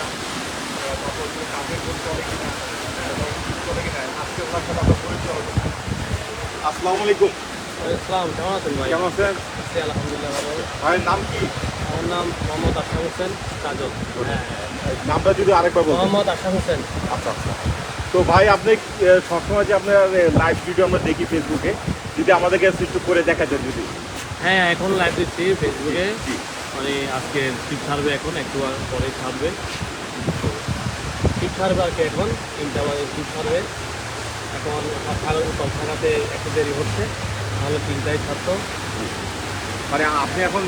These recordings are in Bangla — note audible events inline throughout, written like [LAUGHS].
কিনা আহ, তারপর হচ্ছে কাজের কিনা চলে কিনা আজকে ওনার সাথে আমরা পরিচয় হব আসসালামু আলাইকুম। ইসলাম কেমন আছেন ভাই? কেমন আছেন? আলহামদুলিল্লাহ ভালো। ভাইয়ের নাম কি? আমার নাম মোহাম্মদ আশরাফ হোসেন কাজল। হ্যাঁ নামটা যদি আরেকবার বলতেন। মোহাম্মদ আশরাফ হোসেন। আচ্ছা আচ্ছা। তো ভাই আপনি সবসময় যে আপনার লাইভ ভিডিও আমরা দেখি ফেসবুকে যদি আমাদেরকে একটু করে দেখাতেন যদি। হ্যাঁ এখন লাইভ দিচ্ছি ফেসবুকে মানে আজকে ছাড়বে এখন একটু পরে ছাড়বে। ছাড়বে আর কি এখন তিনটা বাজে টিপ ছাড়বে এখন উত্তর থাকাতে একটু দেরি হচ্ছে তাহলে তিনটায় ছাড়তো। মানে আপনি এখন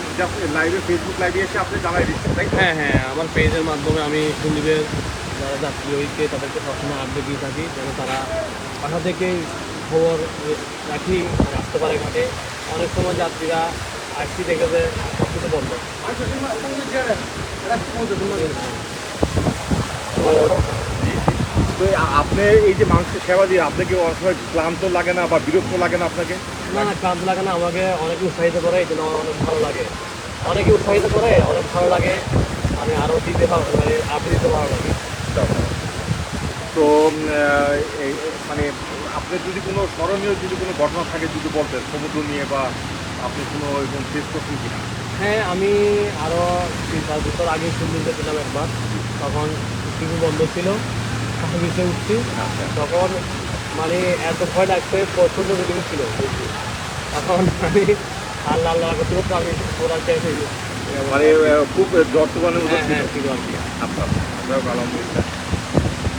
লাইভে ফেসবুক লাইভে এসে আপনি জানাই দিচ্ছেন তাই হ্যাঁ হ্যাঁ আমার পেজের মাধ্যমে আমি সন্দীপের যারা যাত্রী ঐক্যে তাদেরকে সবসময় আপডেট দিয়ে থাকি যেন তারা বাসা থেকেই খবর রাখি আসতে পারে ঘাটে। অনেক সময় যাত্রীরা আসছি দেখে যে সব কিছু বন্ধ তো আপনি এই যে মানুষের সেবা দিয়ে আপনাকে অনেক সময় ক্লান্ত লাগে না বা বিরক্ত লাগে না আপনাকে? না না ক্লান্ত লাগে না আমাকে অনেকে উৎসাহিত করে এই জন্য আমার অনেক ভালো লাগে। অনেকে উৎসাহিত করে অনেক ভালো লাগে। আমি আরও দিতে ভালো মানে আপনি দিতে ভালো লাগে তো মানে আপনার যদি কোনো স্মরণীয় যদি কোনো ঘটনা থাকে যদি বলতেন সমুদ্র নিয়ে বা আপনি কোনো এরকম ফেস করছেন কিনা? হ্যাঁ আমি আরও তিন পাঁচ বছর আগে সুন্দরতে ছিলাম একবার। তখন কিছু বন্ধ ছিল। বিষয়ে উঠছি। তখন মানে এত ভয় লাগছে প্রচণ্ড রেডিং ছিল। তখন আমি আল্লাহ আল্লাহ করতে করতে আমি ওরা শেষ হয়ে গেছি। মানে খুব বর্তমানের মতো হ্যাঁ ছিল হ্যাঁ ঠিক আছে আচ্ছা আলহামদুলিল্লাহ।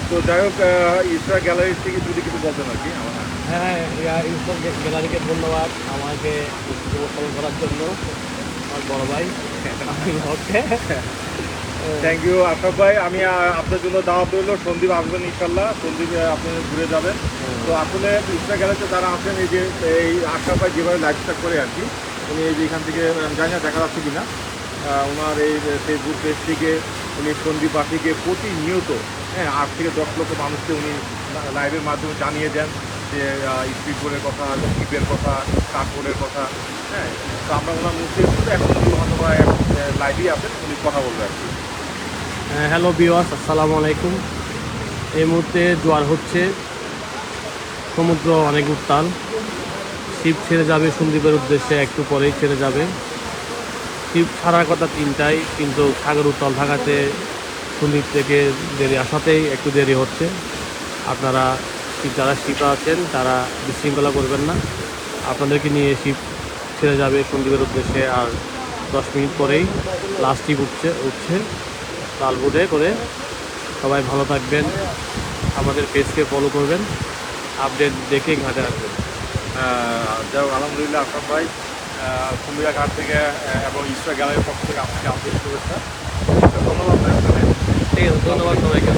তো যাই হোক ইসরা গ্যালারি থেকে যদি কিছু বলতেন আর কি আমার। হ্যাঁ হ্যাঁ ইউসুফ গ্যালারিকে ধন্যবাদ আমাকে উপস্থাপন করার জন্য আমার বড় ভাই। [LAUGHS] ওকে থ্যাংক ইউ আশরাফ ভাই। আমি আপনার জন্য দাওয়াত রইল। সন্দীপ আসবেন ইনশাল্লাহ সন্দীপ আপনি ঘুরে যাবেন। তো আসলে ইসরা গ্যালারিতে যারা আছেন, এই যে, এই আশরাফ ভাই যেভাবে লাইফ স্টাইল করে আর কি, উনি এই যে এখান থেকে জানি না দেখা যাচ্ছে কিনা। ওনার এই ফেসবুক পেজ থেকে, উনি সন্দীপ বাসীকে প্রতিনিয়ত হ্যাঁ আট থেকে দশ লক্ষ মানুষকে উনি লাইভের মাধ্যমে জানিয়ে দেন যে স্পিড বোর্ডের কথা স্কিপের কথা কাঠবোর্ডের কথা হ্যাঁ। তো আমরা ওনার মুখে শুধু এখন হয়তো বা লাইভেই আছেন, উনি কথা বলবেন আর কি। হ্যালো বিওয়াস আসসালামু আলাইকুম। এই মুহূর্তে জোয়ার হচ্ছে। সমুদ্র অনেক উত্তাল। শিব ছেড়ে যাবে সন্দীপের উদ্দেশ্যে, একটু পরেই ছেড়ে যাবে। শিব ছাড়ার কথা তিনটায় কিন্তু সাগর উত্তাল থাকাতে সন্দীপ থেকে দেরি আসাতেই একটু দেরি হচ্ছে। আপনারা যারা শিপা আছেন, তারা বিশৃঙ্খলা করবেন না। আপনাদেরকে নিয়ে শিপ ছেড়ে যাবে সন্দীপের উদ্দেশ্যে, আর দশ মিনিট পরেই লাস্ট শিপ উঠছে উঠছে লালবোর্ডে করে সবাই ভালো থাকবেন আমাদের পেজকে ফলো করবেন আপডেট দেখে ঘাটে আসবেন। যাই হোক আলহামদুলিল্লাহ আশরাফ ভাই কুমিরা ঘাট থেকে এবং ইস্টার গ্যালারির পক্ষ থেকে আপনাকে আপডেট শুভেচ্ছা। ধন্যবাদ ঠিক আছে ধন্যবাদ সবাইকে